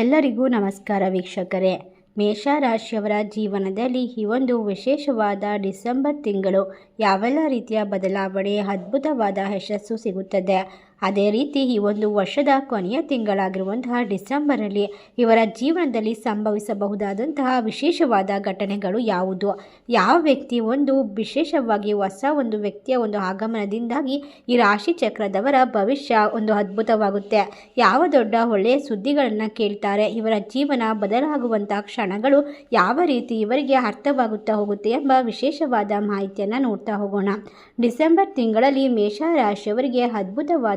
ಎಲ್ಲರಿಗೂ ನಮಸ್ಕಾರ ವೀಕ್ಷಕರೇ. ಮೇಷರಾಶಿಯವರ ಜೀವನದಲ್ಲಿ ಈ ಒಂದು ವಿಶೇಷವಾದ ಡಿಸೆಂಬರ್ ತಿಂಗಳು ಯಾವೆಲ್ಲ ರೀತಿಯ ಬದಲಾವಣೆ, ಅದ್ಭುತವಾದ ಯಶಸ್ಸು ಸಿಗುತ್ತದೆ? ಅದೇ ರೀತಿ ಈ ಒಂದು ವರ್ಷದ ಕೊನೆಯ ತಿಂಗಳಾಗಿರುವಂತಹ ಡಿಸೆಂಬರಲ್ಲಿ ಇವರ ಜೀವನದಲ್ಲಿ ಸಂಭವಿಸಬಹುದಾದಂತಹ ವಿಶೇಷವಾದ ಘಟನೆಗಳು ಯಾವುದು? ಯಾವ ವ್ಯಕ್ತಿ ಒಂದು ವಿಶೇಷವಾಗಿ ಹೊಸ ಒಂದು ವ್ಯಕ್ತಿಯ ಒಂದು ಆಗಮನದಿಂದಾಗಿ ಈ ರಾಶಿ ಚಕ್ರದವರ ಭವಿಷ್ಯ ಒಂದು ಅದ್ಭುತವಾಗುತ್ತೆ. ಯಾವ ದೊಡ್ಡ ಒಳ್ಳೆಯ ಸುದ್ದಿಗಳನ್ನು ಕೇಳ್ತಾರೆ? ಇವರ ಜೀವನ ಬದಲಾಗುವಂತಹ ಕ್ಷಣಗಳು ಯಾವ ರೀತಿ ಇವರಿಗೆ ಅರ್ಥವಾಗುತ್ತಾ ಹೋಗುತ್ತೆ ಎಂಬ ವಿಶೇಷವಾದ ಮಾಹಿತಿಯನ್ನು ನೋಡ್ತಾ ಹೋಗೋಣ. ಡಿಸೆಂಬರ್ ತಿಂಗಳಲ್ಲಿ ಮೇಷರಾಶಿಯವರಿಗೆ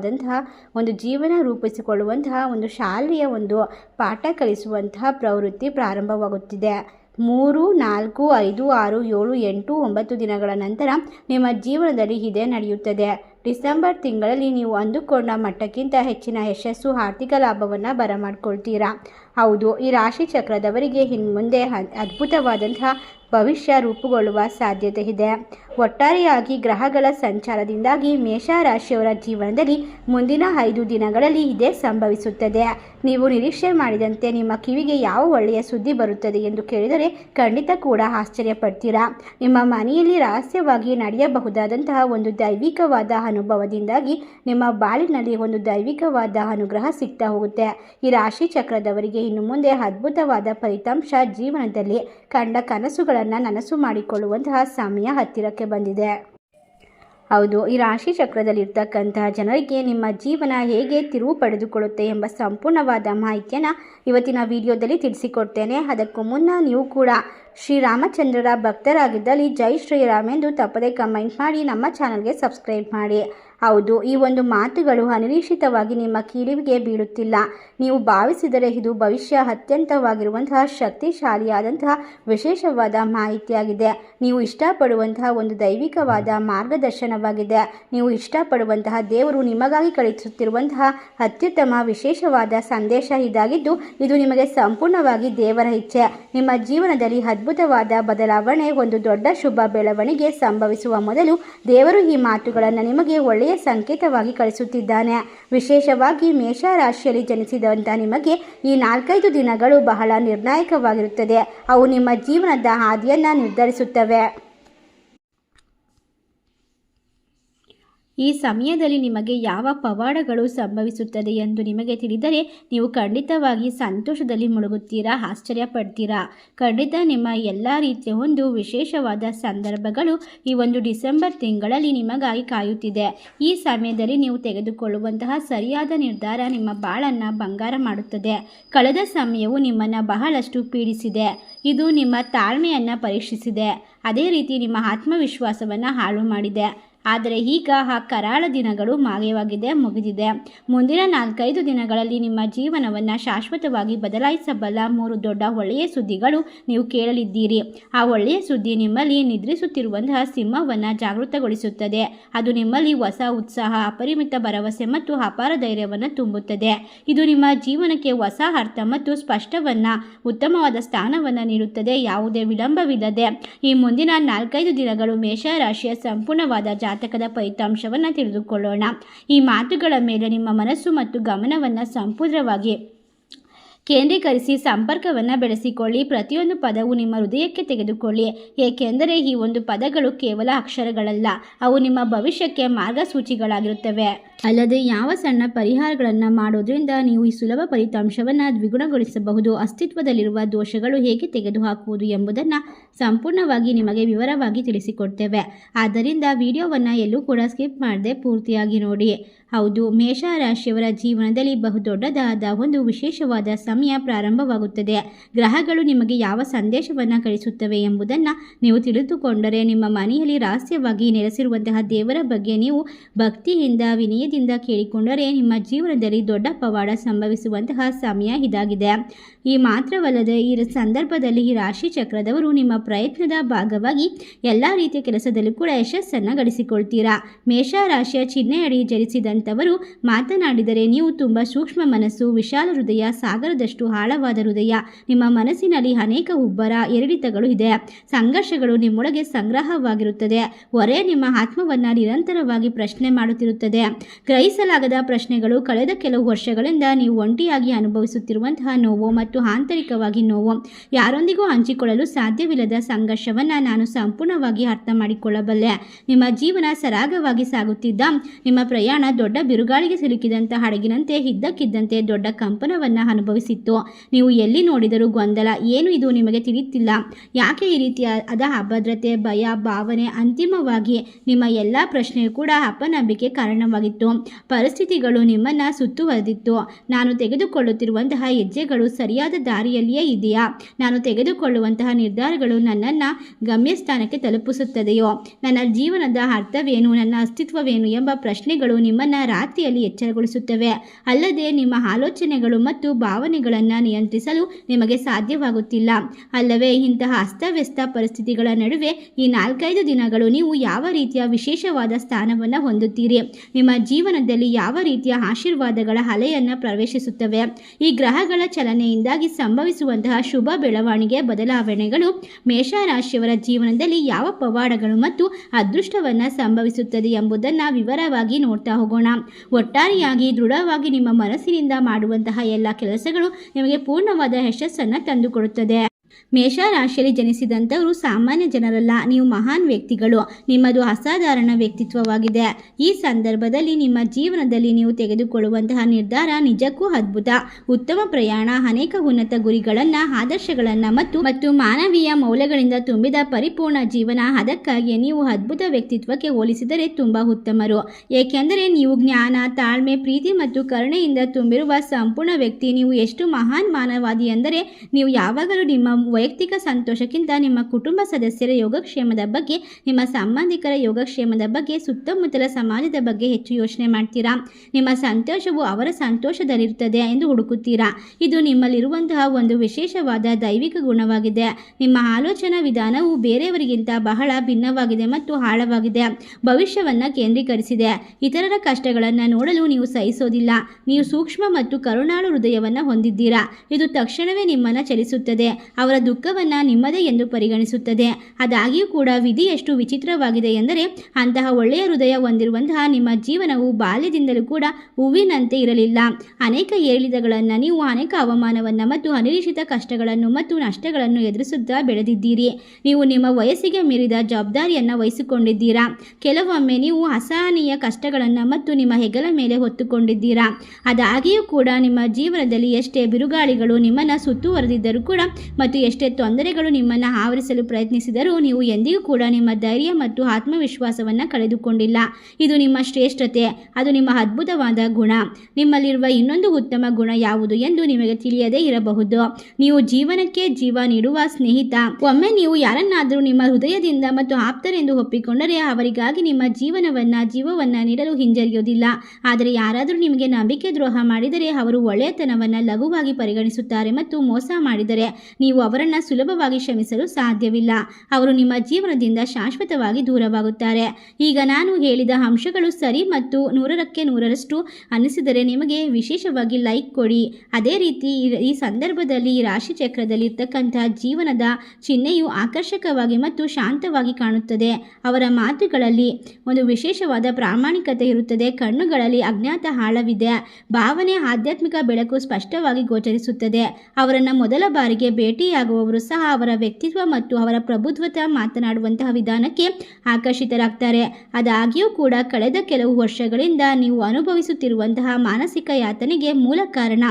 ಅದ್ಭುತವಾದಂತಹ ಒಂದು ಜೀವನ ರೂಪಿಸಿಕೊಳ್ಳುವಂತಹ ಒಂದು ಶಾಲೆಯ ಒಂದು ಪಾಠ ಕಲಿಸುವಂತಹ ಪ್ರವೃತ್ತಿ ಪ್ರಾರಂಭವಾಗುತ್ತಿದೆ. ಮೂರು, ನಾಲ್ಕು, ಐದು, ಆರು, ಏಳು, ಎಂಟು, ಒಂಬತ್ತು ದಿನಗಳ ನಂತರ ನಿಮ್ಮ ಜೀವನದಲ್ಲಿ ಇದೇ ನಡೆಯುತ್ತದೆ. ಡಿಸೆಂಬರ್ ತಿಂಗಳಲ್ಲಿ ನೀವು ಅಂದುಕೊಂಡ ಮಟ್ಟಕ್ಕಿಂತ ಹೆಚ್ಚಿನ ಯಶಸ್ಸು, ಆರ್ಥಿಕ ಲಾಭವನ್ನು ಬರಮಾಡ್ಕೊಳ್ತೀರಾ? ಹೌದು, ಈ ರಾಶಿ ಚಕ್ರದವರಿಗೆ ಇನ್ನು ಮುಂದೆ ಅದ್- ಅದ್ಭುತವಾದಂತಹ ಭವಿಷ್ಯ ರೂಪುಗೊಳ್ಳುವ ಸಾಧ್ಯತೆ ಇದೆ. ಒಟ್ಟಾರೆಯಾಗಿ ಗ್ರಹಗಳ ಸಂಚಾರದಿಂದಾಗಿ ಮೇಷರಾಶಿಯವರ ಜೀವನದಲ್ಲಿ ಮುಂದಿನ ಐದು ದಿನಗಳಲ್ಲಿ ಇದೇ ಸಂಭವಿಸುತ್ತದೆ. ನೀವು ನಿರೀಕ್ಷೆ ಮಾಡಿದಂತೆ ನಿಮ್ಮ ಕಿವಿಗೆ ಯಾವ ಒಳ್ಳೆಯ ಸುದ್ದಿ ಬರುತ್ತದೆ ಎಂದು ಕೇಳಿದರೆ ಖಂಡಿತ ಕೂಡ ಆಶ್ಚರ್ಯಪಡ್ತೀರಾ. ನಿಮ್ಮ ಮನೆಯಲ್ಲಿ ರಹಸ್ಯವಾಗಿ ನಡೆಯಬಹುದಾದಂತಹ ಒಂದು ದೈವಿಕವಾದ ಅನುಭವದಿಂದಾಗಿ ನಿಮ್ಮ ಬಾಳಿನಲ್ಲಿ ಒಂದು ದೈವಿಕವಾದ ಅನುಗ್ರಹ ಸಿಗ್ತಾ ಹೋಗುತ್ತೆ. ಈ ರಾಶಿ ಚಕ್ರದವರಿಗೆ ಇನ್ನು ಮುಂದೆ ಅದ್ಭುತವಾದ ಫಲಿತಾಂಶ ಜೀವನದಲ್ಲಿ ಕಂಡ ಕನಸುಗಳನ್ನು ನನಸು ಮಾಡಿಕೊಳ್ಳುವಂತಹ ಸಮಯ ಹತ್ತಿರಕ್ಕೆ ಬಂದಿದೆ. ಹೌದು, ಈ ರಾಶಿ ಚಕ್ರದಲ್ಲಿರ್ತಕ್ಕಂತಹ ಜನರಿಗೆ ನಿಮ್ಮ ಜೀವನ ಹೇಗೆ ತಿರುವು ಪಡೆದುಕೊಳ್ಳುತ್ತೆ ಎಂಬ ಸಂಪೂರ್ಣವಾದ ಮಾಹಿತಿಯನ್ನು ಇವತ್ತಿನ ವಿಡಿಯೋದಲ್ಲಿ ತಿಳಿಸಿಕೊಡ್ತೇನೆ. ಅದಕ್ಕೂ ಮುನ್ನ ನೀವು ಕೂಡ ಶ್ರೀರಾಮಚಂದ್ರರ ಭಕ್ತರಾಗಿದ್ದಲ್ಲಿ ಜೈ ಶ್ರೀರಾಮ್ ಎಂದು ತಪ್ಪದೇ ಕಮೆಂಟ್ ಮಾಡಿ ನಮ್ಮ ಚಾನಲ್ಗೆ ಸಬ್ಸ್ಕ್ರೈಬ್ ಮಾಡಿ. ಹೌದು, ಈ ಒಂದು ಮಾತುಗಳು ಅನಿರೀಕ್ಷಿತವಾಗಿ ನಿಮ್ಮ ಕಿವಿಗೆ ಬೀಳುತ್ತಿಲ್ಲ. ನೀವು ಭಾವಿಸಿದರೆ ಇದು ಭವಿಷ್ಯ ಅತ್ಯಂತವಾಗಿರುವಂತಹ ಶಕ್ತಿಶಾಲಿಯಾದಂತಹ ವಿಶೇಷವಾದ ಮಾಹಿತಿಯಾಗಿದೆ. ನೀವು ಇಷ್ಟಪಡುವಂತಹ ಒಂದು ದೈವಿಕವಾದ ಮಾರ್ಗದರ್ಶನವಾಗಿದೆ. ನೀವು ಇಷ್ಟಪಡುವಂತಹ ದೇವರು ನಿಮಗಾಗಿ ಕಳಿಸುತ್ತಿರುವಂತಹ ಅತ್ಯುತ್ತಮ ವಿಶೇಷವಾದ ಸಂದೇಶ ಇದಾಗಿದ್ದು, ಇದು ನಿಮಗೆ ಸಂಪೂರ್ಣವಾಗಿ ದೇವರ ಇಚ್ಛೆ. ನಿಮ್ಮ ಜೀವನದಲ್ಲಿ ಅದ್ಭುತವಾದ ಬದಲಾವಣೆ, ಒಂದು ದೊಡ್ಡ ಶುಭ ಬೆಳವಣಿಗೆ ಸಂಭವಿಸುವ ಮೊದಲು ದೇವರು ಈ ಮಾತುಗಳನ್ನು ನಿಮಗೆ ಒಳ್ಳೆಯ ಸಂಕೇತವಾಗಿ ಕಳಿಸುತ್ತಿದ್ದಾನೆ. ವಿಶೇಷವಾಗಿ ಮೇಷ ರಾಶಿಯಲ್ಲಿ ಜನಿಸಿದಂಥ ನಿಮಗೆ ಈ ನಾಲ್ಕೈದು ದಿನಗಳು ಬಹಳ ನಿರ್ಣಾಯಕವಾಗಿರುತ್ತದೆ. ಅವು ನಿಮ್ಮ ಜೀವನದ ಹಾದಿಯನ್ನು ನಿರ್ಧರಿಸುತ್ತವೆ. ಈ ಸಮಯದಲ್ಲಿ ನಿಮಗೆ ಯಾವ ಪವಾಡಗಳು ಸಂಭವಿಸುತ್ತದೆ ಎಂದು ನಿಮಗೆ ತಿಳಿದರೆ ನೀವು ಖಂಡಿತವಾಗಿ ಸಂತೋಷದಲ್ಲಿ ಮುಳುಗುತ್ತೀರಾ ಆಶ್ಚರ್ಯ ಪಡ್ತೀರಾ ಖಂಡಿತ ನಿಮ್ಮ ಎಲ್ಲ ರೀತಿಯ ಒಂದು ವಿಶೇಷವಾದ ಸಂದರ್ಭಗಳು ಈ ಒಂದು ಡಿಸೆಂಬರ್ ತಿಂಗಳಲ್ಲಿ ನಿಮಗಾಗಿ ಕಾಯುತ್ತಿದೆ. ಈ ಸಮಯದಲ್ಲಿ ನೀವು ತೆಗೆದುಕೊಳ್ಳುವಂತಹ ಸರಿಯಾದ ನಿರ್ಧಾರ ನಿಮ್ಮ ಬಾಳನ್ನು ಬಂಗಾರ ಮಾಡುತ್ತದೆ. ಕಳೆದ ಸಮಯವು ನಿಮ್ಮನ್ನು ಬಹಳಷ್ಟು ಪೀಡಿಸಿದೆ. ಇದು ನಿಮ್ಮ ತಾಳ್ಮೆಯನ್ನು ಪರೀಕ್ಷಿಸಿದೆ. ಅದೇ ರೀತಿ ನಿಮ್ಮ ಆತ್ಮವಿಶ್ವಾಸವನ್ನು ಹಾಳು ಮಾಡಿದೆ. ಆದರೆ ಈಗ ಆ ಕರಾಳ ದಿನಗಳು ಮಾಯವಾಗಿದೆ ಮುಗಿದಿದೆ. ಮುಂದಿನ ನಾಲ್ಕೈದು ದಿನಗಳಲ್ಲಿ ನಿಮ್ಮ ಜೀವನವನ್ನು ಶಾಶ್ವತವಾಗಿ ಬದಲಾಯಿಸಬಲ್ಲ ಮೂರು ದೊಡ್ಡ ಒಳ್ಳೆಯ ಸುದ್ದಿಗಳು ನೀವು ಕೇಳಲಿದ್ದೀರಿ. ಆ ಒಳ್ಳೆಯ ಸುದ್ದಿ ನಿಮ್ಮಲ್ಲಿ ನಿದ್ರಿಸುತ್ತಿರುವಂತಹ ಸಿಂಹವನ್ನು ಜಾಗೃತಗೊಳಿಸುತ್ತದೆ. ಅದು ನಿಮ್ಮಲ್ಲಿ ಹೊಸ ಉತ್ಸಾಹ, ಅಪರಿಮಿತ ಭರವಸೆ ಮತ್ತು ಅಪಾರ ಧೈರ್ಯವನ್ನು ತುಂಬುತ್ತದೆ. ಇದು ನಿಮ್ಮ ಜೀವನಕ್ಕೆ ಹೊಸ ಅರ್ಥ ಮತ್ತು ಸ್ಪಷ್ಟವನ್ನು, ಉತ್ತಮವಾದ ಸ್ಥಾನವನ್ನು ನೀಡುತ್ತದೆ. ಯಾವುದೇ ವಿಳಂಬವಿಲ್ಲದೆ ಈ ಮುಂದಿನ ನಾಲ್ಕೈದು ದಿನಗಳು ಮೇಷರಾಶಿಯ ಸಂಪೂರ್ಣವಾದ ಜಾತಕದ ಫಲಿತಾಂಶವನ್ನು ತಿಳಿದುಕೊಳ್ಳೋಣ. ಈ ಮಾತುಗಳ ಮೇಲೆ ನಿಮ್ಮ ಮನಸ್ಸು ಮತ್ತು ಗಮನವನ್ನು ಸಂಪೂರ್ಣವಾಗಿ ಕೇಂದ್ರೀಕರಿಸಿ ಸಂಪರ್ಕವನ್ನು ಬೆಳೆಸಿಕೊಳ್ಳಿ. ಪ್ರತಿಯೊಂದು ಪದವು ನಿಮ್ಮ ಹೃದಯಕ್ಕೆ ತೆಗೆದುಕೊಳ್ಳಿ. ಏಕೆಂದರೆ ಈ ಒಂದು ಪದಗಳು ಕೇವಲ ಅಕ್ಷರಗಳಲ್ಲ, ಅವು ನಿಮ್ಮ ಭವಿಷ್ಯಕ್ಕೆ ಮಾರ್ಗಸೂಚಿಗಳಾಗಿರುತ್ತವೆ. ಅಲ್ಲದೆ ಯಾವ ಸಣ್ಣ ಪರಿಹಾರಗಳನ್ನು ಮಾಡೋದ್ರಿಂದ ನೀವು ಈ ಸುಲಭ ಫಲಿತಾಂಶವನ್ನು ದ್ವಿಗುಣಗೊಳಿಸಬಹುದು. ಅಸ್ತಿತ್ವದಲ್ಲಿರುವ ದೋಷಗಳು ಹೇಗೆ ತೆಗೆದುಹಾಕುವುದು ಎಂಬುದನ್ನು ಸಂಪೂರ್ಣವಾಗಿ ನಿಮಗೆ ವಿವರವಾಗಿ ತಿಳಿಸಿಕೊಡ್ತೇವೆ. ಆದ್ದರಿಂದ ವಿಡಿಯೋವನ್ನು ಎಲ್ಲೂ ಕೂಡ ಸ್ಕಿಪ್ ಮಾಡದೆ ಪೂರ್ತಿಯಾಗಿ ನೋಡಿ. ಹೌದು, ಮೇಷರಾಶಿಯವರ ಜೀವನದಲ್ಲಿ ಬಹುದೊಡ್ಡದಾದ ಒಂದು ವಿಶೇಷವಾದ ಸಮಯ ಪ್ರಾರಂಭವಾಗುತ್ತದೆ. ಗ್ರಹಗಳು ನಿಮಗೆ ಯಾವ ಸಂದೇಶವನ್ನು ಕಳಿಸುತ್ತವೆ ಎಂಬುದನ್ನು ನೀವು ತಿಳಿದುಕೊಂಡರೆ ನಿಮ್ಮ ಮನೆಯಲ್ಲಿ ರಹಸ್ಯವಾಗಿ ನೆಲೆಸಿರುವಂತಹ ದೇವರ ಬಗ್ಗೆ ನೀವು ಭಕ್ತಿಯಿಂದ, ವಿನಯದಿಂದ ಕೇಳಿಕೊಂಡರೆ ನಿಮ್ಮ ಜೀವನದಲ್ಲಿ ದೊಡ್ಡ ಪವಾಡ ಸಂಭವಿಸುವಂತಹ ಸಮಯ ಇದಾಗಿದೆ. ಈ ಮಾತ್ರವಲ್ಲದೆ ಈ ಸಂದರ್ಭದಲ್ಲಿ ಈ ರಾಶಿ ಚಕ್ರದವರು ನಿಮ್ಮ ಪ್ರಯತ್ನದ ಭಾಗವಾಗಿ ಎಲ್ಲ ರೀತಿಯ ಕೆಲಸದಲ್ಲೂ ಕೂಡ ಯಶಸ್ಸನ್ನು ಗಳಿಸಿಕೊಳ್ತೀರಾ. ಮೇಷ ರಾಶಿಯ ಚಿಹ್ನೆಯಡಿ ಜನಿಸಿದಂಥವರು ಮಾತನಾಡಿದರೆ, ನೀವು ತುಂಬ ಸೂಕ್ಷ್ಮ ಮನಸ್ಸು, ವಿಶಾಲ ಹೃದಯ, ಸಾಗರದಷ್ಟು ಆಳವಾದ ಹೃದಯ, ನಿಮ್ಮ ಮನಸ್ಸಿನಲ್ಲಿ ಅನೇಕ ಉಬ್ಬರ ಏರಿಳಿತಗಳು ಇದೆ. ಸಂಘರ್ಷಗಳು ನಿಮ್ಮೊಳಗೆ ಸಂಗ್ರಹವಾಗಿರುತ್ತದೆ. ಹೊರೆ ನಿಮ್ಮ ಆತ್ಮವನ್ನು ನಿರಂತರವಾಗಿ ಪ್ರಶ್ನೆ ಮಾಡುತ್ತಿರುತ್ತದೆ. ಗ್ರಹಿಸಲಾಗದ ಪ್ರಶ್ನೆಗಳು ಕಳೆದ ಕೆಲವು ವರ್ಷಗಳಿಂದ ನೀವು ಒಂಟಿಯಾಗಿ ಅನುಭವಿಸುತ್ತಿರುವಂತಹ ನೋವು ಮತ್ತು ಆಂತರಿಕವಾಗಿ ನೋವು. ಯಾರೊಂದಿಗೂ ಹಂಚಿಕೊಳ್ಳಲು ಸಾಧ್ಯವಿಲ್ಲದ ಸಂಘರ್ಷವನ್ನು ನಾನು ಸಂಪೂರ್ಣವಾಗಿ ಅರ್ಥ ಮಾಡಿಕೊಳ್ಳಬಲ್ಲೆ ನಿಮ್ಮ ಜೀವನ ಸರಾಗವಾಗಿ ಸಾಗುತ್ತಿದ್ದ, ನಿಮ್ಮ ಪ್ರಯಾಣ ದೊಡ್ಡ ಬಿರುಗಾಳಿಗೆ ಸಿಲುಕಿದಂಥ ಹಡಗಿನಂತೆ ಇದ್ದಕ್ಕಿದ್ದಂತೆ ದೊಡ್ಡ ಕಂಪನವನ್ನು ಅನುಭವಿಸಿತ್ತು. ನೀವು ಎಲ್ಲಿ ನೋಡಿದರೂ ಗೊಂದಲ, ಏನು ಇದು ನಿಮಗೆ ತಿಳಿಯುತ್ತಿಲ್ಲ ಯಾಕೆ ಈ ರೀತಿಯ ಅದ ಅಭದ್ರತೆ, ಭಯ, ಭಾವನೆ ಅಂತಿಮವಾಗಿ ನಿಮ್ಮ ಎಲ್ಲ ಪ್ರಶ್ನೆಯೂ ಕೂಡ ಅಪನಂಬಿಕೆ ಕಾರಣವಾಗಿತ್ತು. ಪರಿಸ್ಥಿತಿಗಳು ನಿಮ್ಮನ್ನು ಸುತ್ತುವರೆದಿತ್ತು. ನಾನು ತೆಗೆದುಕೊಳ್ಳುತ್ತಿರುವಂತಹ ಹೆಜ್ಜೆಗಳು ಸರಿಯಾದ ದಾರಿಯಲ್ಲಿಯೇ ಇದೆಯಾ? ನಾನು ತೆಗೆದುಕೊಳ್ಳುವಂತಹ ನಿರ್ಧಾರಗಳು ನನ್ನನ್ನು ಗಮ್ಯಸ್ಥಾನಕ್ಕೆ ತಲುಪಿಸುತ್ತದೆಯೋ? ನನ್ನ ಜೀವನದ ಅರ್ಥವೇನು, ನನ್ನ ಅಸ್ತಿತ್ವವೇನು ಎಂಬ ಪ್ರಶ್ನೆಗಳು ನಿಮ್ಮನ್ನು ರಾತ್ರಿಯಲ್ಲಿ ಎಚ್ಚರಗೊಳಿಸುತ್ತವೆ. ಅಲ್ಲದೆ ನಿಮ್ಮ ಆಲೋಚನೆಗಳು ಮತ್ತು ಭಾವನೆಗಳನ್ನು ನಿಯಂತ್ರಿಸಲು ನಿಮಗೆ ಸಾಧ್ಯವಾಗುತ್ತಿಲ್ಲ. ಅಲ್ಲವೇ, ಇಂತಹ ಅಸ್ತವ್ಯಸ್ತ ಪರಿಸ್ಥಿತಿಗಳ ನಡುವೆ ಈ ನಾಲ್ಕೈದು ದಿನಗಳು ನೀವು ಯಾವ ರೀತಿಯ ವಿಶೇಷವಾದ ಸ್ಥಾನವನ್ನು ಹೊಂದುತ್ತೀರಿ? ನಿಮ್ಮ ಜೀವನದಲ್ಲಿ ಯಾವ ರೀತಿಯ ಆಶೀರ್ವಾದಗಳ ಅಲೆಯನ್ನು ಪ್ರವೇಶಿಸುತ್ತವೆ? ಈ ಗ್ರಹಗಳ ಚಲನೆಯಿಂದಾಗಿ ಸಂಭವಿಸುವಂತಹ ಶುಭ ಬೆಳವಣಿಗೆ ಬದಲಾವಣೆಗಳು ಮೇಷರಾಶಿಯವರ ಜೀವನದಲ್ಲಿ ಯಾವ ಪವಾಡಗಳು ಮತ್ತು ಅದೃಷ್ಟವನ್ನು ಸಂಭವಿಸುತ್ತದೆ ಎಂಬುದನ್ನು ವಿವರವಾಗಿ ನೋಡ್ತಾ ಹೋಗೋಣ. ಒಟ್ಟಾರೆಯಾಗಿ ದೃಢವಾಗಿ ನಿಮ್ಮ ಮನಸ್ಸಿನಿಂದ ಮಾಡುವಂತಹ ಎಲ್ಲ ಕೆಲಸಗಳು ನಿಮಗೆ ಪೂರ್ಣವಾದ ಯಶಸ್ಸನ್ನು ತಂದುಕೊಡುತ್ತದೆ. ಮೇಷರಾಶಿಯಲ್ಲಿ ಜನಿಸಿದಂಥವರು ಸಾಮಾನ್ಯ ಜನರಲ್ಲ. ನೀವು ಮಹಾನ್ ವ್ಯಕ್ತಿಗಳು. ನಿಮ್ಮದು ಅಸಾಧಾರಣ ವ್ಯಕ್ತಿತ್ವವಾಗಿದೆ. ಈ ಸಂದರ್ಭದಲ್ಲಿ ನಿಮ್ಮ ಜೀವನದಲ್ಲಿ ನೀವು ತೆಗೆದುಕೊಳ್ಳುವಂತಹ ನಿರ್ಧಾರ ನಿಜಕ್ಕೂ ಅದ್ಭುತ. ಉತ್ತಮ ಪ್ರಯಾಣ, ಅನೇಕ ಉನ್ನತ ಗುರಿಗಳನ್ನು, ಆದರ್ಶಗಳನ್ನು ಮತ್ತು ಮತ್ತು ಮಾನವೀಯ ಮೌಲ್ಯಗಳಿಂದ ತುಂಬಿದ ಪರಿಪೂರ್ಣ ಜೀವನ ಅದಕ್ಕಾಗಿ ನೀವು ಅದ್ಭುತ ವ್ಯಕ್ತಿತ್ವಕ್ಕೆ ಹೋಲಿಸಿದರೆ ತುಂಬ ಉತ್ತಮರು. ಏಕೆಂದರೆ ನೀವು ಜ್ಞಾನ, ತಾಳ್ಮೆ, ಪ್ರೀತಿ ಮತ್ತು ಕರುಣೆಯಿಂದ ತುಂಬಿರುವ ಸಂಪೂರ್ಣ ವ್ಯಕ್ತಿ. ನೀವು ಎಷ್ಟು ಮಹಾನ್ ಮಾನವಾದಿ ಎಂದರೆ ನೀವು ಯಾವಾಗಲೂ ನಿಮ್ಮ ವೈಯಕ್ತಿಕ ಸಂತೋಷಕ್ಕಿಂತ ನಿಮ್ಮ ಕುಟುಂಬ ಸದಸ್ಯರ ಯೋಗಕ್ಷೇಮದ ಬಗ್ಗೆ, ನಿಮ್ಮ ಸಂಬಂಧಿಕರ ಯೋಗಕ್ಷೇಮದ ಬಗ್ಗೆ, ಸುತ್ತಮುತ್ತಲ ಸಮಾಜದ ಬಗ್ಗೆ ಹೆಚ್ಚು ಯೋಚನೆ ಮಾಡ್ತೀರಾ? ನಿಮ್ಮ ಸಂತೋಷವು ಅವರ ಸಂತೋಷದಲ್ಲಿರುತ್ತದೆ ಎಂದು ಹುಡುಕುತ್ತೀರಾ? ಇದು ನಿಮ್ಮಲ್ಲಿರುವಂತಹ ಒಂದು ವಿಶೇಷವಾದ ದೈವಿಕ ಗುಣವಾಗಿದೆ. ನಿಮ್ಮ ಆಲೋಚನಾ ವಿಧಾನವು ಬೇರೆಯವರಿಗಿಂತ ಬಹಳ ಭಿನ್ನವಾಗಿದೆ ಮತ್ತು ಆಳವಾಗಿದೆ. ಭವಿಷ್ಯವನ್ನು ಕೇಂದ್ರೀಕರಿಸಿದೆ. ಇತರರ ಕಷ್ಟಗಳನ್ನು ನೋಡಲು ನೀವು ಸಹಿಸೋದಿಲ್ಲ. ನೀವು ಸೂಕ್ಷ್ಮ ಮತ್ತು ಕರುಣಾಳು ಹೃದಯವನ್ನು ಹೊಂದಿದ್ದೀರಾ? ಇದು ತಕ್ಷಣವೇ ನಿಮ್ಮನ್ನು ಚಲಿಸುತ್ತದೆ. ದುಃಖವನ್ನು ನಿಮ್ಮದೇ ಎಂದು ಪರಿಗಣಿಸುತ್ತದೆ. ಅದಾಗಿಯೂ ಕೂಡ ವಿಧಿ ಎಷ್ಟು ವಿಚಿತ್ರವಾಗಿದೆ ಎಂದರೆ ಅಂತಹ ಒಳ್ಳೆಯ ಹೃದಯ ಹೊಂದಿರುವಂತಹ ನಿಮ್ಮ ಜೀವನವು ಬಾಲ್ಯದಿಂದಲೂ ಕೂಡ ಹೂವಿನಂತೆ ಇರಲಿಲ್ಲ. ಅನೇಕ ಏರಿಳಿತಗಳನ್ನು ನೀವು ಅನೇಕ ಅವಮಾನವನ್ನು ಮತ್ತು ಅನಿರೀಕ್ಷಿತ ಕಷ್ಟಗಳನ್ನು ಮತ್ತು ನಷ್ಟಗಳನ್ನು ಎದುರಿಸುತ್ತಾ ಬೆಳೆದಿದ್ದೀರಿ. ನೀವು ನಿಮ್ಮ ವಯಸ್ಸಿಗೆ ಮೀರಿದ ಜವಾಬ್ದಾರಿಯನ್ನು ವಹಿಸಿಕೊಂಡಿದ್ದೀರಾ. ಕೆಲವೊಮ್ಮೆ ನೀವು ಅಸಹನೀಯ ಕಷ್ಟಗಳನ್ನು ಮತ್ತು ನಿಮ್ಮ ಹೆಗಲ ಮೇಲೆ ಹೊತ್ತುಕೊಂಡಿದ್ದೀರಾ. ಅದಾಗಿಯೂ ಕೂಡ ನಿಮ್ಮ ಜೀವನದಲ್ಲಿ ಎಷ್ಟೇ ಬಿರುಗಾಳಿಗಳು ನಿಮ್ಮನ್ನು ಸುತ್ತುವರೆದಿದ್ದರೂ ಕೂಡ ಮತ್ತು ಎಷ್ಟೇ ತೊಂದರೆಗಳು ನಿಮ್ಮನ್ನು ಆವರಿಸಲು ಪ್ರಯತ್ನಿಸಿದರೂ ನೀವು ಎಂದಿಗೂ ಕೂಡ ನಿಮ್ಮ ಧೈರ್ಯ ಮತ್ತು ಆತ್ಮವಿಶ್ವಾಸವನ್ನು ಕಳೆದುಕೊಂಡಿಲ್ಲ. ಇದು ನಿಮ್ಮ ಶ್ರೇಷ್ಠತೆ, ಅದು ನಿಮ್ಮ ಅದ್ಭುತವಾದ ಗುಣ. ನಿಮ್ಮಲ್ಲಿರುವ ಇನ್ನೊಂದು ಉತ್ತಮ ಗುಣ ಯಾವುದು ಎಂದು ನಿಮಗೆ ತಿಳಿಯದೇ ಇರಬಹುದು. ನೀವು ಜೀವನಕ್ಕೆ ಜೀವ ನೀಡುವ ಸ್ನೇಹಿತ. ಒಮ್ಮೆ ನೀವು ಯಾರನ್ನಾದರೂ ನಿಮ್ಮ ಹೃದಯದಿಂದ ಮತ್ತು ಆಪ್ತರೆಂದು ಒಪ್ಪಿಕೊಂಡರೆ ಅವರಿಗಾಗಿ ನಿಮ್ಮ ಜೀವನವನ್ನ, ಜೀವವನ್ನ ನೀಡಲು ಹಿಂಜರಿಯೋದಿಲ್ಲ ಆದರೆ ಯಾರಾದರೂ ನಿಮಗೆ ನಂಬಿಕೆ ದ್ರೋಹ ಮಾಡಿದರೆ ಅವರು ಒಳ್ಳೆಯತನವನ್ನ ಲಘುವಾಗಿ ಪರಿಗಣಿಸುತ್ತಾರೆ ಮತ್ತು ಮೋಸ ಮಾಡಿದರೆ ನೀವು ಅವರನ್ನು ಸುಲಭವಾಗಿ ಶ್ರಮಿಸಲು ಸಾಧ್ಯವಿಲ್ಲ. ಅವರು ನಿಮ್ಮ ಜೀವನದಿಂದ ಶಾಶ್ವತವಾಗಿ ದೂರವಾಗುತ್ತಾರೆ. ಈಗ ನಾನು ಹೇಳಿದ ಅಂಶಗಳು ಸರಿ ಮತ್ತು ನೂರರಕ್ಕೆ ನೂರರಷ್ಟು ಅನಿಸಿದರೆ ನಿಮಗೆ ವಿಶೇಷವಾಗಿ ಲೈಕ್ ಕೊಡಿ. ಅದೇ ರೀತಿ ಈ- ಸಂದರ್ಭದಲ್ಲಿ ರಾಶಿ ಚಕ್ರದಲ್ಲಿ ಇರ್ತಕ್ಕಂಥ ಜೀವನದ ಚಿಹ್ನೆಯು ಆಕರ್ಷಕವಾಗಿ ಮತ್ತು ಶಾಂತವಾಗಿ ಕಾಣುತ್ತದೆ. ಅವರ ಮಾತುಗಳಲ್ಲಿ ಒಂದು ವಿಶೇಷವಾದ ಪ್ರಾಮಾಣಿಕತೆ ಇರುತ್ತದೆ. ಕಣ್ಣುಗಳಲ್ಲಿ ಅಜ್ಞಾತ ಆಳವಿದೆ. ಭಾವನೆ ಆಧ್ಯಾತ್ಮಿಕ ಬೆಳಕು ಸ್ಪಷ್ಟವಾಗಿ ಗೋಚರಿಸುತ್ತದೆ. ಅವರನ್ನು ಮೊದಲ ಬಾರಿಗೆ ಭೇಟಿಯಾಗುವವರು ಸಹ ಅವರ ವ್ಯಕ್ತಿತ್ವ ಮತ್ತು ಅವರ ಪ್ರಭುತ್ವತ ಮಾತನಾಡುವಂತಹ ವಿಧಾನಕ್ಕೆ ಆಕರ್ಷಿತರಾಗ್ತಾರೆ. ಅದಾಗಿಯೂ ಕೂಡ ಕಳೆದ ಕೆಲವು ವರ್ಷಗಳಿಂದ ನೀವು ಅನುಭವಿಸುತ್ತಿರುವಂತಹ ಮಾನಸಿಕ ಯಾತನೆಗೆ ಮೂಲ ಕಾರಣ.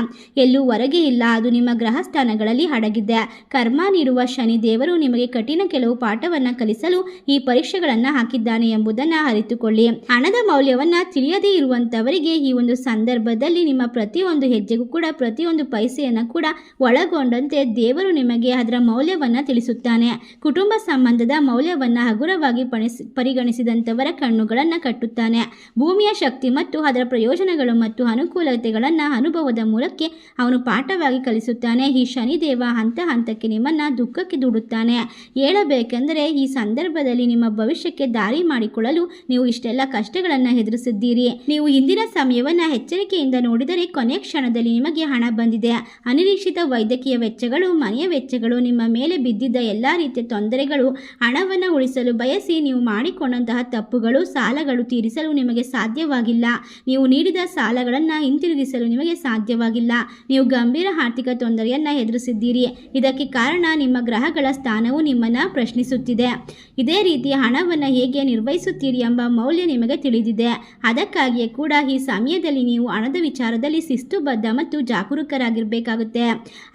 ಎಲ್ಲೂ ಹೊರಗೆ ಇಲ್ಲ, ಅದು ನಿಮ್ಮ ಗ್ರಹ ಸ್ಥಾನಗಳಲ್ಲಿ ಅಡಗಿದೆ ಕರ್ಮ ನೀಡುವ ಶನಿ ದೇವರು ನಿಮಗೆ ಕಠಿಣ ಕೆಲವು ಪಾಠವನ್ನು ಕಲಿಸಲು ಈ ಪರೀಕ್ಷೆಗಳನ್ನು ಹಾಕಿದ್ದಾನೆ ಎಂಬುದನ್ನು ಅರಿತುಕೊಳ್ಳಿ. ಹಣದ ಮೌಲ್ಯವನ್ನ ತಿಳಿಯದೇ ಇರುವಂತವರಿಗೆ ಈ ಒಂದು ಸಂದರ್ಭದಲ್ಲಿ ನಿಮ್ಮ ಪ್ರತಿಯೊಂದು ಹೆಜ್ಜೆಗೂ ಕೂಡ ಪ್ರತಿಯೊಂದು ಪೈಸೆಯನ್ನು ಕೂಡ ಒಳಗೊಂಡಂತೆ ದೇವರು ನಿಮಗೆ ಅದರ ಮೌಲ್ಯವನ್ನು ತಿಳಿಸುತ್ತಾನೆ. ಕುಟುಂಬ ಸಂಬಂಧದ ಮೌಲ್ಯವನ್ನು ಹಗುರವಾಗಿ ಪಣಿಸಿ, ಪರಿಗಣಿಸಿದಂಥವರ ಕಣ್ಣುಗಳನ್ನು ಕಟ್ಟುತ್ತಾನೆ. ಭೂಮಿಯ ಶಕ್ತಿ ಮತ್ತು ಅದರ ಪ್ರಯೋಜನಗಳು ಮತ್ತು ಅನುಕೂಲತೆಗಳನ್ನು ಅನುಭವದ ಮೂಲಕ್ಕೆ ಅವನು ಪಾಠವಾಗಿ ಕಲಿಸುತ್ತಾನೆ. ಈ ಶನಿದೇವ ಹಂತ ಹಂತಕ್ಕೆ ನಿಮ್ಮನ್ನು ದುಃಖಕ್ಕೆ ದೂಡುತ್ತಾನೆ. ಹೇಳಬೇಕೆಂದರೆ ಈ ಸಂದರ್ಭದಲ್ಲಿ ನಿಮ್ಮ ಭವಿಷ್ಯಕ್ಕೆ ದಾರಿ ಮಾಡಿಕೊಳ್ಳಲು ನೀವು ಇಷ್ಟೆಲ್ಲ ಕಷ್ಟಗಳನ್ನು ಎದುರಿಸಿದ್ದೀರಿ. ನೀವು ಹಿಂದಿನ ಸಮಯವನ್ನು ಎಚ್ಚರಿಕೆಯಿಂದ ನೋಡಿದರೆ ಕೊನೆ ಕ್ಷಣದಲ್ಲಿ ನಿಮಗೆ ಹಣ ಬಂದಿದೆ. ಅನಿರೀಕ್ಷಿತ ವೈದ್ಯಕೀಯ ವೆಚ್ಚಗಳು, ಮನೆಯ ವೆಚ್ಚ ವೆಚ್ಚಗಳು ನಿಮ್ಮ ಮೇಲೆ ಬಿದ್ದಿದ್ದ ಎಲ್ಲ ರೀತಿಯ ತೊಂದರೆಗಳು ಹಣವನ್ನು ಉಳಿಸಲು ಬಯಸಿ ನೀವು ಮಾಡಿಕೊಂಡಂತಹ ತಪ್ಪುಗಳು, ಸಾಲಗಳು ತೀರಿಸಲು ನಿಮಗೆ ಸಾಧ್ಯವಾಗಿಲ್ಲ. ನೀವು ನೀಡಿದ ಸಾಲಗಳನ್ನು ಹಿಂತಿರುಗಿಸಲು ನಿಮಗೆ ಸಾಧ್ಯವಾಗಿಲ್ಲ. ನೀವು ಗಂಭೀರ ಆರ್ಥಿಕ ತೊಂದರೆಯನ್ನು ಎದುರಿಸಿದ್ದೀರಿ. ಇದಕ್ಕೆ ಕಾರಣ ನಿಮ್ಮ ಗ್ರಹಗಳ ಸ್ಥಾನವು ನಿಮ್ಮನ್ನು ಪ್ರಶ್ನಿಸುತ್ತಿದೆ. ಇದೇ ರೀತಿ ಹಣವನ್ನು ಹೇಗೆ ನಿರ್ವಹಿಸುತ್ತೀರಿ ಎಂಬ ಮೌಲ್ಯ ನಿಮಗೆ ತಿಳಿದಿದೆ. ಅದಕ್ಕಾಗಿಯೇ ಕೂಡ ಈ ಸಮಯದಲ್ಲಿ ನೀವು ಹಣದ ವಿಚಾರದಲ್ಲಿ ಶಿಸ್ತುಬದ್ಧ ಮತ್ತು ಜಾಗರೂಕರಾಗಿರಬೇಕಾಗುತ್ತೆ.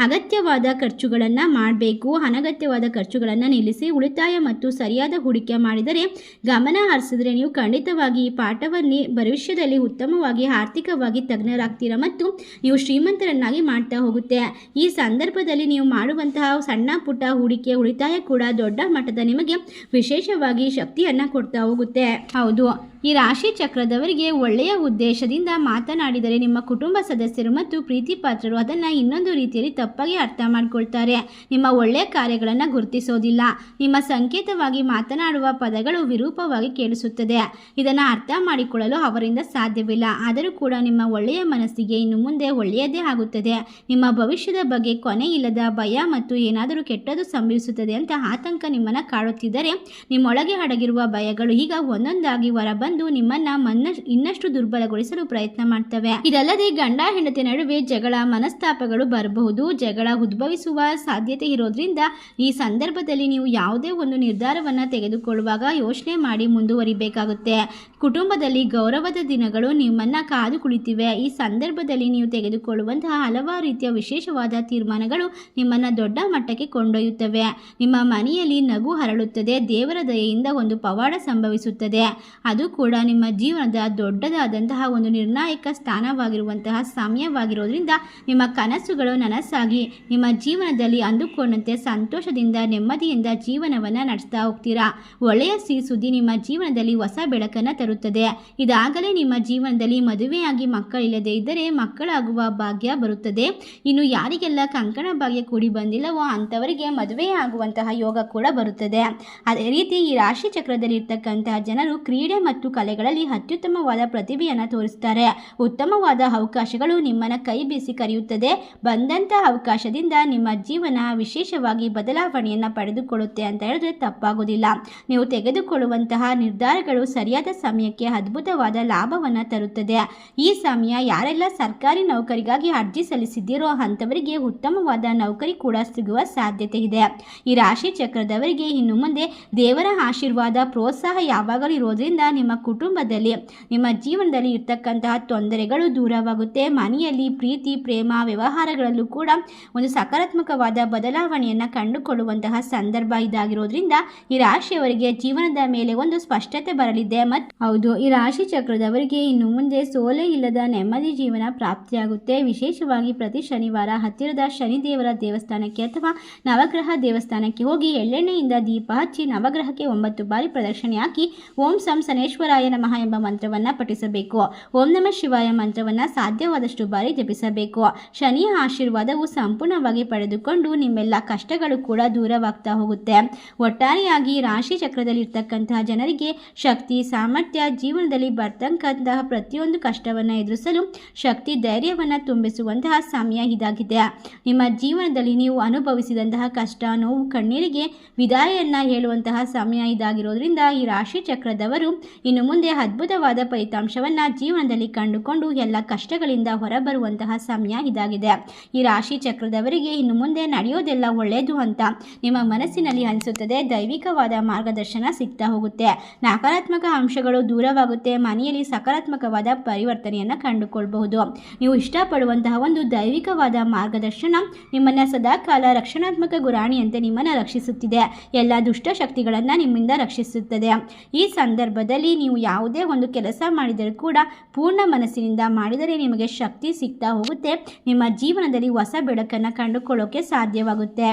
ಅಗತ್ಯವಾದ ಖರ್ಚುಗಳನ್ನು ಮಾಡಬೇಕು. ಅನಗತ್ಯವಾದ ಖರ್ಚುಗಳನ್ನು ನಿಲ್ಲಿಸಿ ಉಳಿತಾಯ ಮತ್ತು ಸರಿಯಾದ ಹೂಡಿಕೆ ಮಾಡಿದರೆ ಗಮನ ಹರಿಸಿದರೆ ನೀವು ಖಂಡಿತವಾಗಿ ಈ ಪಾಠವನ್ನು ಭವಿಷ್ಯದಲ್ಲಿ ಉತ್ತಮವಾಗಿ, ಆರ್ಥಿಕವಾಗಿ ತಜ್ಞರಾಗ್ತೀರಾ ಮತ್ತು ನೀವು ಶ್ರೀಮಂತರನ್ನಾಗಿ ಮಾಡ್ತಾ ಹೋಗುತ್ತೆ. ಈ ಸಂದರ್ಭದಲ್ಲಿ ನೀವು ಮಾಡುವಂತಹ ಸಣ್ಣ ಪುಟ್ಟ ಹೂಡಿಕೆ, ಉಳಿತಾಯ ಕೂಡ ದೊಡ್ಡ ಮಟ್ಟದ ನಿಮಗೆ ವಿಶೇಷವಾಗಿ ಶಕ್ತಿಯನ್ನು ಕೊಡ್ತಾ ಹೋಗುತ್ತೆ. ಹೌದು. ಈ ರಾಶಿ ಚಕ್ರದವರಿಗೆ ಒಳ್ಳೆಯ ಉದ್ದೇಶದಿಂದ ಮಾತನಾಡಿದರೆ ನಿಮ್ಮ ಕುಟುಂಬ ಸದಸ್ಯರು ಮತ್ತು ಪ್ರೀತಿ ಪಾತ್ರರು ಅದನ್ನು ಇನ್ನೊಂದು ರೀತಿಯಲ್ಲಿ ತಪ್ಪಾಗಿ ಅರ್ಥ ಮಾಡಿಕೊಳ್ತಾರೆ. ನಿಮ್ಮ ಒಳ್ಳೆಯ ಕಾರ್ಯಗಳನ್ನು ಗುರುತಿಸೋದಿಲ್ಲ. ನಿಮ್ಮ ಸಂಕೇತವಾಗಿ ಮಾತನಾಡುವ ಪದಗಳು ವಿರೂಪವಾಗಿ ಕೇಳಿಸುತ್ತದೆ. ಇದನ್ನು ಅರ್ಥ ಮಾಡಿಕೊಳ್ಳಲು ಅವರಿಂದ ಸಾಧ್ಯವಿಲ್ಲ. ಆದರೂ ಕೂಡ ನಿಮ್ಮ ಒಳ್ಳೆಯ ಮನಸ್ಸಿಗೆ ಇನ್ನು ಮುಂದೆ ಒಳ್ಳೆಯದೇ ಆಗುತ್ತದೆ. ನಿಮ್ಮ ಭವಿಷ್ಯದ ಬಗ್ಗೆ ಕೊನೆ ಇಲ್ಲದ ಭಯ ಮತ್ತು ಏನಾದರೂ ಕೆಟ್ಟದು ಸಂಭವಿಸುತ್ತದೆ ಅಂತ ಆತಂಕ ನಿಮ್ಮನ್ನು ಕಾಡುತ್ತಿದ್ದರೆ ನಿಮ್ಮೊಳಗೆ ಅಡಗಿರುವ ಭಯಗಳು ಈಗ ಒಂದೊಂದಾಗಿ ಹೊರಬಂದು ನಿಮ್ಮನ್ನ ಮನ್ನ ಇನ್ನಷ್ಟು ದುರ್ಬಲಗೊಳಿಸಲು ಪ್ರಯತ್ನ ಮಾಡ್ತವೆ. ಇದಲ್ಲದೆ ಗಂಡ ಹೆಂಡತಿ ನಡುವೆ ಜಗಳ ಮನಸ್ತಾಪಗಳು ಬರಬಹುದು. ಜಗಳ ಉದ್ಭವಿಸುವ ಸಾಧ್ಯತೆ ಇರೋದ್ರಿಂದ ಈ ಸಂದರ್ಭದಲ್ಲಿ ನೀವು ಯಾವುದೇ ಒಂದು ನಿರ್ಧಾರವನ್ನ ತೆಗೆದುಕೊಳ್ಳುವಾಗ ಯೋಚನೆ ಮಾಡಿ ಮುಂದುವರಿಬೇಕಾಗುತ್ತೆ. ಕುಟುಂಬದಲ್ಲಿ ಗೌರವದ ದಿನಗಳು ನಿಮ್ಮನ್ನ ಕಾದು ಕುಳಿತಿವೆ. ಈ ಸಂದರ್ಭದಲ್ಲಿ ನೀವು ತೆಗೆದುಕೊಳ್ಳುವಂತಹ ಹಲವಾರು ರೀತಿಯ ವಿಶೇಷವಾದ ತೀರ್ಮಾನಗಳು ನಿಮ್ಮನ್ನ ದೊಡ್ಡ ಮಟ್ಟಕ್ಕೆ ಕೊಂಡೊಯ್ಯುತ್ತವೆ. ನಿಮ್ಮ ಮನೆಯಲ್ಲಿ ನಗು ಹರಳುತ್ತದೆ. ದೇವರ ದಯೆಯಿಂದ ಒಂದು ಪವಾಡ ಸಂಭವಿಸುತ್ತದೆ. ಅದು ನಿಮ್ಮ ಜೀವನದ ದೊಡ್ಡದಾದಂತಹ ಒಂದು ನಿರ್ಣಾಯಕ ಸ್ಥಾನವಾಗಿರುವಂತಹ ಸಮಯವಾಗಿರೋದ್ರಿಂದ ನಿಮ್ಮ ಕನಸುಗಳು ನನಸಾಗಿ ನಿಮ್ಮ ಜೀವನದಲ್ಲಿ ಅಂದುಕೊಂಡಂತೆ ಸಂತೋಷದಿಂದ, ನೆಮ್ಮದಿಯಿಂದ ಜೀವನವನ್ನು ನಡೆಸ್ತಾ ಹೋಗ್ತೀರಾ? ಒಳ್ಳೆಯ ಸಿಹಿ ಸುದ್ದಿ ನಿಮ್ಮ ಜೀವನದಲ್ಲಿ ಹೊಸ ಬೆಳಕನ್ನು ತರುತ್ತದೆ. ಇದಾಗಲೇ ನಿಮ್ಮ ಜೀವನದಲ್ಲಿ ಮದುವೆಯಾಗಿ ಮಕ್ಕಳಿಲ್ಲದೆ ಇದ್ದರೆ ಮಕ್ಕಳಾಗುವ ಭಾಗ್ಯ ಬರುತ್ತದೆ. ಇನ್ನು ಯಾರಿಗೆಲ್ಲ ಕಂಕಣ ಭಾಗ್ಯ ಕೂಡಿ ಬಂದಿಲ್ಲವೋ ಅಂಥವರಿಗೆ ಮದುವೆ ಆಗುವಂತಹ ಯೋಗ ಕೂಡ ಬರುತ್ತದೆ. ಅದೇ ರೀತಿ ಈ ರಾಶಿ ಚಕ್ರದಲ್ಲಿ ಇರ್ತಕ್ಕಂತಹ ಜನರು ಕ್ರೀಡೆ ಮತ್ತು ಕಲೆಗಳಲ್ಲಿ ಅತ್ಯುತ್ತಮವಾದ ಪ್ರತಿಭೆಯನ್ನು ತೋರಿಸ್ತಾರೆ. ಉತ್ತಮವಾದ ಅವಕಾಶಗಳು ನಿಮ್ಮನ್ನು ಕೈ ಬೀಸಿ ಕರೆಯುತ್ತದೆ. ಬಂದಂತಹ ಅವಕಾಶದಿಂದ ನಿಮ್ಮ ಜೀವನ ವಿಶೇಷವಾಗಿ ಬದಲಾವಣೆಯನ್ನು ಪಡೆದುಕೊಳ್ಳುತ್ತೆ ಅಂತ ಹೇಳಿದ್ರೆ ತಪ್ಪಾಗೋದಿಲ್ಲ. ನೀವು ತೆಗೆದುಕೊಳ್ಳುವಂತಹ ನಿರ್ಧಾರಗಳು ಸರಿಯಾದ ಸಮಯಕ್ಕೆ ಅದ್ಭುತವಾದ ಲಾಭವನ್ನು ತರುತ್ತದೆ. ಈ ಸಮಯ ಯಾರೆಲ್ಲ ಸರ್ಕಾರಿ ನೌಕರಿಗಾಗಿ ಅರ್ಜಿ ಸಲ್ಲಿಸಿದ್ದೀರೋ ಅಂಥವರಿಗೆ ಉತ್ತಮವಾದ ನೌಕರಿ ಕೂಡ ಸಿಗುವ ಸಾಧ್ಯತೆ ಇದೆ. ಈ ರಾಶಿ ಚಕ್ರದವರಿಗೆ ಇನ್ನು ಮುಂದೆ ದೇವರ ಆಶೀರ್ವಾದ, ಪ್ರೋತ್ಸಾಹ ಯಾವಾಗಲೂ ಇರೋದ್ರಿಂದ ನಿಮ್ಮ ಕುಟುಂಬದಲ್ಲಿ. ನಿಮ್ಮ ಜೀವನದಲ್ಲಿ ಇರ್ತಕ್ಕಂತಹ ತೊಂದರೆಗಳು ದೂರವಾಗುತ್ತೆ. ಮನೆಯಲ್ಲಿ ಪ್ರೀತಿ, ಪ್ರೇಮ, ವ್ಯವಹಾರಗಳಲ್ಲೂ ಕೂಡ ಒಂದು ಸಕಾರಾತ್ಮಕವಾದ ಬದಲಾವಣೆಯನ್ನು ಕಂಡುಕೊಳ್ಳುವಂತಹ ಸಂದರ್ಭ ಇದಾಗಿರೋದ್ರಿಂದ ಈ ರಾಶಿಯವರಿಗೆ ಜೀವನದ ಮೇಲೆ ಒಂದು ಸ್ಪಷ್ಟತೆ ಬರಲಿದೆ. ಮತ್ತು ಹೌದು, ಈ ರಾಶಿ ಚಕ್ರದವರಿಗೆ ಇನ್ನು ಮುಂದೆ ಸೋಲೆ ಇಲ್ಲದ ನೆಮ್ಮದಿ ಜೀವನ ಪ್ರಾಪ್ತಿಯಾಗುತ್ತೆ. ವಿಶೇಷವಾಗಿ ಪ್ರತಿ ಶನಿವಾರ ಹತ್ತಿರದ ಶನಿದೇವರ ದೇವಸ್ಥಾನಕ್ಕೆ ಅಥವಾ ನವಗ್ರಹ ದೇವಸ್ಥಾನಕ್ಕೆ ಹೋಗಿ ಎಳ್ಳೆಣ್ಣೆಯಿಂದ ದೀಪ ಹಚ್ಚಿ ನವಗ್ರಹಕ್ಕೆ ಒಂಬತ್ತು ಬಾರಿ ಪ್ರದಕ್ಷಿಣೆ ಹಾಕಿ ಓಂ ಸಂ ಸನೇಶ್ವರಾಯ ನಮಃ ಎಂಬ ಮಂತ್ರವನ್ನು ಪಠಿಸಬೇಕು. ಓಂ ನಮ ಶಿವಾಯ ಮಂತ್ರವನ್ನು ಸಾಧ್ಯವಾದಷ್ಟು ಬಾರಿ ಜಪಿಸಬೇಕು. ಶನಿಯ ಆಶೀರ್ವಾದವು ಸಂಪೂರ್ಣವಾಗಿ ಪಡೆದುಕೊಂಡು ನಿಮ್ಮೆಲ್ಲ ಕಷ್ಟಗಳು ಕೂಡ ದೂರವಾಗ್ತಾ ಹೋಗುತ್ತೆ. ಒಟ್ಟಾರೆಯಾಗಿ ರಾಶಿ ಚಕ್ರದಲ್ಲಿರ್ತಕ್ಕಂತಹ ಜನರಿಗೆ ಶಕ್ತಿ, ಸಾಮರ್ಥ್ಯ, ಜೀವನದಲ್ಲಿ ಬರ್ತಕ್ಕಂತಹ ಪ್ರತಿಯೊಂದು ಕಷ್ಟವನ್ನು ಎದುರಿಸಲು ಶಕ್ತಿ, ಧೈರ್ಯವನ್ನು ತುಂಬಿಸುವಂತಹ ಸಮಯ ಇದಾಗಿದೆ. ನಿಮ್ಮ ಜೀವನದಲ್ಲಿ ನೀವು ಅನುಭವಿಸಿದಂತಹ ಕಷ್ಟ, ನೋವು, ಕಣ್ಣೀರಿಗೆ ವಿದಾಯನ್ನ ಹೇಳುವಂತಹ ಸಮಯ ಇದಾಗಿರೋದ್ರಿಂದ ಈ ರಾಶಿ ಚಕ್ರದವರು ಇನ್ನು ಮುಂದೆ ಅದ್ಭುತವಾದ ಫಲಿತಾಂಶವನ್ನು ಜೀವನದಲ್ಲಿ ಕಂಡುಕೊಂಡು ಎಲ್ಲ ಕಷ್ಟಗಳಿಂದ ಹೊರಬರುವಂತಹ ಸಮಯ ಇದಾಗಿದೆ. ಈ ರಾಶಿ ಚಕ್ರದವರಿಗೆ ಇನ್ನು ಮುಂದೆ ನಡೆಯೋದೆಲ್ಲ ಒಳ್ಳೆಯದು ಅಂತ ನಿಮ್ಮ ಮನಸ್ಸಿನಲ್ಲಿ ಅನಿಸುತ್ತದೆ. ದೈವಿಕವಾದ ಮಾರ್ಗದರ್ಶನ ಸಿಗ್ತಾ ಹೋಗುತ್ತೆ. ನಕಾರಾತ್ಮಕ ಅಂಶಗಳು ದೂರವಾಗುತ್ತೆ. ಮನೆಯಲ್ಲಿ ಸಕಾರಾತ್ಮಕವಾದ ಪರಿವರ್ತನೆಯನ್ನು ಕಂಡುಕೊಳ್ಬಹುದು. ನೀವು ಇಷ್ಟಪಡುವಂತಹ ಒಂದು ದೈವಿಕವಾದ ಮಾರ್ಗದರ್ಶನ ನಿಮ್ಮನ್ನು ಸದಾಕಾಲ ರಕ್ಷಣಾತ್ಮಕ ಗುರಾಣಿಯಂತೆ ನಿಮ್ಮನ್ನು ರಕ್ಷಿಸುತ್ತಿದೆ. ಎಲ್ಲ ದುಷ್ಟಶಕ್ತಿಗಳನ್ನು ನಿಮ್ಮಿಂದ ರಕ್ಷಿಸುತ್ತದೆ. ಈ ಸಂದರ್ಭದಲ್ಲಿ ನೀವು ಯಾವುದೇ ಒಂದು ಕೆಲಸ ಮಾಡಿದರೂ ಕೂಡ ಪೂರ್ಣ ಮನಸ್ಸಿನಿಂದ ಮಾಡಿದರೆ ನಿಮಗೆ ಶಕ್ತಿ ಸಿಗ್ತಾ ಹೋಗುತ್ತೆ. ನಿಮ್ಮ ಜೀವನದಲ್ಲಿ ಹೊಸ ಬೆಳಕನ್ನು ಕಂಡುಕೊಳ್ಳೋಕೆ ಸಾಧ್ಯವಾಗುತ್ತೆ.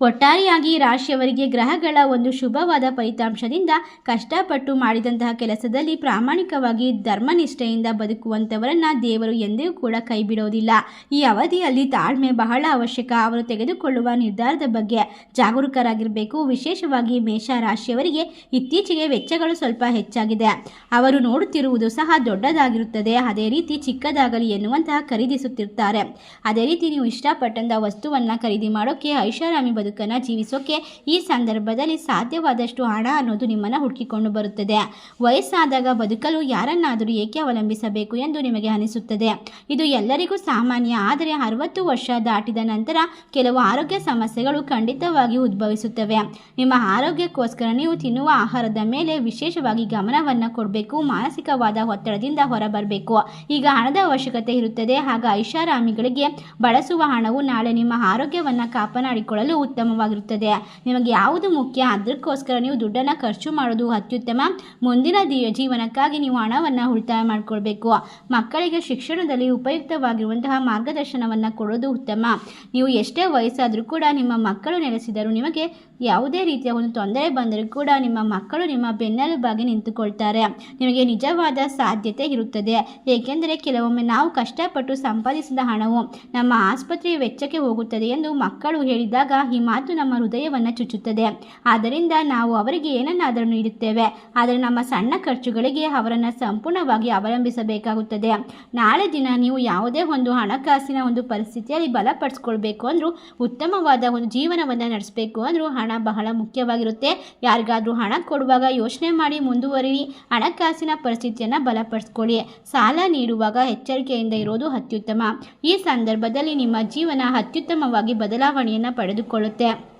ಒಟ್ಟಾರೆಯಾಗಿ ರಾಶಿಯವರಿಗೆ ಗ್ರಹಗಳ ಒಂದು ಶುಭವಾದ ಫಲಿತಾಂಶದಿಂದ ಕಷ್ಟಪಟ್ಟು ಮಾಡಿದಂತಹ ಕೆಲಸದಲ್ಲಿ ಪ್ರಾಮಾಣಿಕವಾಗಿ ಧರ್ಮನಿಷ್ಠೆಯಿಂದ ಬದುಕುವಂಥವರನ್ನ ದೇವರು ಎಂದಿಗೂ ಕೂಡ ಕೈಬಿಡೋದಿಲ್ಲ. ಈ ಅವಧಿಯಲ್ಲಿ ತಾಳ್ಮೆ ಬಹಳ ಅವಶ್ಯಕ. ಅವರು ತೆಗೆದುಕೊಳ್ಳುವ ನಿರ್ಧಾರದ ಬಗ್ಗೆ ಜಾಗರೂಕರಾಗಿರಬೇಕು. ವಿಶೇಷವಾಗಿ ಮೇಷ ರಾಶಿಯವರಿಗೆ ಇತ್ತೀಚೆಗೆ ವೆಚ್ಚಗಳು ಸ್ವಲ್ಪ ಹೆಚ್ಚಾಗಿದೆ. ಅವರು ನೋಡುತ್ತಿರುವುದು ಸಹ ದೊಡ್ಡದಾಗಿರುತ್ತದೆ. ಅದೇ ರೀತಿ ಚಿಕ್ಕದಾಗಲಿ ಎನ್ನುವಂತಹ ಖರೀದಿಸುತ್ತಿರ್ತಾರೆ. ಅದೇ ರೀತಿ ನೀವು ಇಷ್ಟಪಟ್ಟಂತಹ ವಸ್ತುವನ್ನು ಖರೀದಿ ಮಾಡೋಕ್ಕೆ ಐಷಾರಾಮಿ ಬದುಕನ್ನು ಜೀವಿಸೋಕೆ ಈ ಸಂದರ್ಭದಲ್ಲಿ ಸಾಧ್ಯವಾದಷ್ಟು ಹಣ ಅನ್ನೋದು ನಿಮ್ಮನ್ನು ಹುಡುಕಿಕೊಂಡು ಬರುತ್ತದೆ. ವಯಸ್ಸಾದಾಗ ಬದುಕಲು ಯಾರನ್ನಾದರೂ ಏಕೆ ಅವಲಂಬಿಸಬೇಕು ಎಂದು ನಿಮಗೆ ಅನಿಸುತ್ತದೆ. ಇದು ಎಲ್ಲರಿಗೂ ಸಾಮಾನ್ಯ, ಆದರೆ ಅರವತ್ತು ವರ್ಷ ದಾಟಿದ ನಂತರ ಕೆಲವು ಆರೋಗ್ಯ ಸಮಸ್ಯೆಗಳು ಖಂಡಿತವಾಗಿ ಉದ್ಭವಿಸುತ್ತವೆ. ನಿಮ್ಮ ಆರೋಗ್ಯಕ್ಕೋಸ್ಕರ ನೀವು ತಿನ್ನುವ ಆಹಾರದ ಮೇಲೆ ವಿಶೇಷವಾಗಿ ಗಮನವನ್ನು ಕೊಡಬೇಕು, ಮಾನಸಿಕವಾದ ಒತ್ತಡದಿಂದ ಹೊರಬರಬೇಕು. ಈಗ ಹಣದ ಅವಶ್ಯಕತೆ ಇರುತ್ತದೆ, ಆಗ ಐಷಾರಾಮಿಗಳಿಗೆ ಬಳಸುವ ಹಣವು ನಾಳೆ ನಿಮ್ಮ ಆರೋಗ್ಯವನ್ನು ಕಾಪಾಡಿಕೊಳ್ಳಲು ಉತ್ತಮವಾಗಿರುತ್ತದೆ. ನಿಮಗೆ ಯಾವುದು ಮುಖ್ಯ? ಅದಕ್ಕೋಸ್ಕರ ನೀವು ದುಡ್ಡನ್ನು ಖರ್ಚು ಮಾಡೋದು ಅತ್ಯುತ್ತಮ. ಮುಂದಿನ ಜೀವನಕ್ಕಾಗಿ ನೀವು ಹಣವನ್ನು ಉಳಿತಾಯ ಮಾಡಿಕೊಳ್ಬೇಕು. ಮಕ್ಕಳಿಗೆ ಶಿಕ್ಷಣದಲ್ಲಿ ಉಪಯುಕ್ತವಾಗಿರುವಂತಹ ಮಾರ್ಗದರ್ಶನವನ್ನು ಕೊಡೋದು ಉತ್ತಮ. ನೀವು ಎಷ್ಟೇ ವಯಸ್ಸಾದರೂ ಕೂಡ ನಿಮ್ಮ ಮಕ್ಕಳು ನೆಲೆಸಿದರೂ ನಿಮಗೆ ಯಾವುದೇ ರೀತಿಯ ಒಂದು ತೊಂದರೆ ಬಂದರೂ ಕೂಡ ನಿಮ್ಮ ಮಕ್ಕಳು ನಿಮ್ಮ ಬೆನ್ನೆಲುಬಾಗಿ ನಿಂತುಕೊಳ್ತಾರೆ. ನಿಮಗೆ ನಿಜವಾದ ಸಾಧ್ಯತೆ ಇರುತ್ತದೆ. ಏಕೆಂದರೆ ಕೆಲವೊಮ್ಮೆ ನಾವು ಕಷ್ಟಪಟ್ಟು ಸಂಪಾದಿಸಿದ ಹಣವು ನಮ್ಮ ಆಸ್ಪತ್ರೆಯ ವೆಚ್ಚಕ್ಕೆ ಹೋಗುತ್ತದೆ ಎಂದು ಮಕ್ಕಳು ಹೇಳಿದಾಗ ಈ ಮಾತು ನಮ್ಮ ಹೃದಯವನ್ನು ಚುಚ್ಚುತ್ತದೆ. ಆದ್ದರಿಂದ ನಾವು ಅವರಿಗೆ ಏನನ್ನಾದರೂ ನೀಡುತ್ತೇವೆ. ಆದರೆ ನಮ್ಮ ಸಣ್ಣ ಖರ್ಚುಗಳಿಗೆ ಅವರನ್ನು ಸಂಪೂರ್ಣವಾಗಿ ಅವಲಂಬಿಸಬೇಕಾಗುತ್ತದೆ. ನಾಳೆ ದಿನ ನೀವು ಯಾವುದೇ ಒಂದು ಹಣಕಾಸಿನ ಒಂದು ಪರಿಸ್ಥಿತಿಯಲ್ಲಿ ಬಲಪಡಿಸ್ಕೊಳ್ಬೇಕು ಅಂದರೂ, ಉತ್ತಮವಾದ ಒಂದು ಜೀವನವನ್ನು ನಡೆಸಬೇಕು ಅಂದರೂ, ಹಣ ಬಹಳ ಮುಖ್ಯವಾಗಿರುತ್ತೆ. ಯಾರಿಗಾದರೂ ಹಣ ಕೊಡುವಾಗ ಯೋಚನೆ ಮಾಡಿ ಮುಂದುವರಿ ಹಣಕಾಸಿನ ಪರಿಸ್ಥಿತಿಯನ್ನು ಬಲಪಡಿಸ್ಕೊಳ್ಳಿ. ಸಾಲ ನೀಡುವಾಗ ಎಚ್ಚರಿಕೆಯಿಂದ ಇರೋದು ಅತ್ಯುತ್ತಮ. ಈ ಸಂದರ್ಭದಲ್ಲಿ ನಿಮ್ಮ ಜೀವನ ಅತ್ಯುತ್ತಮವಾಗಿ ಬದಲಾವಣೆಯನ್ನು ಪಡೆದುಕೊಳ್ಳುತ್ತೆ.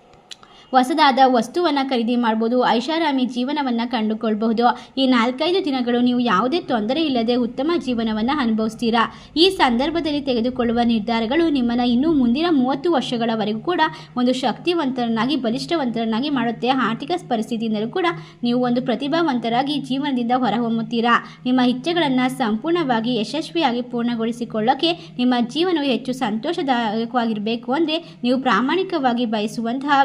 ಹೊಸದಾದ ವಸ್ತುವನ್ನು ಖರೀದಿ ಮಾಡ್ಬೋದು, ಐಷಾರಾಮಿ ಜೀವನವನ್ನು ಕಂಡುಕೊಳ್ಬಹುದು. ಈ ನಾಲ್ಕೈದು ದಿನಗಳು ನೀವು ಯಾವುದೇ ತೊಂದರೆ ಇಲ್ಲದೆ ಉತ್ತಮ ಜೀವನವನ್ನು ಅನುಭವಿಸ್ತೀರಾ? ಈ ಸಂದರ್ಭದಲ್ಲಿ ತೆಗೆದುಕೊಳ್ಳುವ ನಿರ್ಧಾರಗಳು ನಿಮ್ಮನ್ನು ಇನ್ನೂ ಮುಂದಿನ ಮೂವತ್ತು ವರ್ಷಗಳವರೆಗೂ ಕೂಡ ಒಂದು ಶಕ್ತಿವಂತರನ್ನಾಗಿ, ಬಲಿಷ್ಠವಂತರನ್ನಾಗಿ ಮಾಡುತ್ತೆ. ಆರ್ಥಿಕ ಪರಿಸ್ಥಿತಿಯಿಂದಲೂ ಕೂಡ ನೀವು ಒಂದು ಪ್ರತಿಭಾವಂತರಾಗಿ ಜೀವನದಿಂದ ಹೊರಹೊಮ್ಮುತ್ತೀರಾ? ನಿಮ್ಮ ಇಚ್ಛೆಗಳನ್ನು ಸಂಪೂರ್ಣವಾಗಿ ಯಶಸ್ವಿಯಾಗಿ ಪೂರ್ಣಗೊಳಿಸಿಕೊಳ್ಳೋಕೆ ನಿಮ್ಮ ಜೀವನವು ಹೆಚ್ಚು ಸಂತೋಷದಾಯಕವಾಗಿರಬೇಕು. ಅಂದರೆ ನೀವು ಪ್ರಾಮಾಣಿಕವಾಗಿ ಬಯಸುವಂತಹ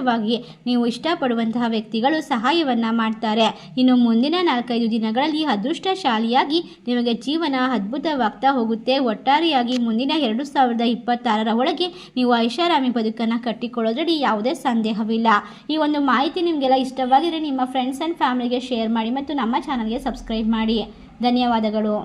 ವಿಶೇಷವಾಗಿ ನೀವು ಇಷ್ಟಪಡುವಂತಹ ವ್ಯಕ್ತಿಗಳು ಸಹಾಯವನ್ನು ಮಾಡ್ತಾರೆ. ಇನ್ನು ಮುಂದಿನ ನಾಲ್ಕೈದು ದಿನಗಳಲ್ಲಿ ಅದೃಷ್ಟಶಾಲಿಯಾಗಿ ನಿಮಗೆ ಜೀವನ ಅದ್ಭುತವಾಗ್ತಾ ಹೋಗುತ್ತೆ. ಒಟ್ಟಾರೆಯಾಗಿ ಮುಂದಿನ ಎರಡು ಸಾವಿರದ ಇಪ್ಪತ್ತಾರರ ಒಳಗೆ ನೀವು ಐಷಾರಾಮಿ ಬದುಕನ್ನು ಕಟ್ಟಿಕೊಳ್ಳೋದ್ರಲ್ಲಿ ಯಾವುದೇ ಸಂದೇಹವಿಲ್ಲ. ಈ ಒಂದು ಮಾಹಿತಿ ನಿಮಗೆಲ್ಲ ಇಷ್ಟವಾಗಿದ್ರೆ ನಿಮ್ಮ ಫ್ರೆಂಡ್ಸ್ ಆ್ಯಂಡ್ ಫ್ಯಾಮಿಲಿಗೆ ಶೇರ್ ಮಾಡಿ ಮತ್ತು ನಮ್ಮ ಚಾನಲ್ಗೆ ಸಬ್ಸ್ಕ್ರೈಬ್ ಮಾಡಿ. ಧನ್ಯವಾದಗಳು.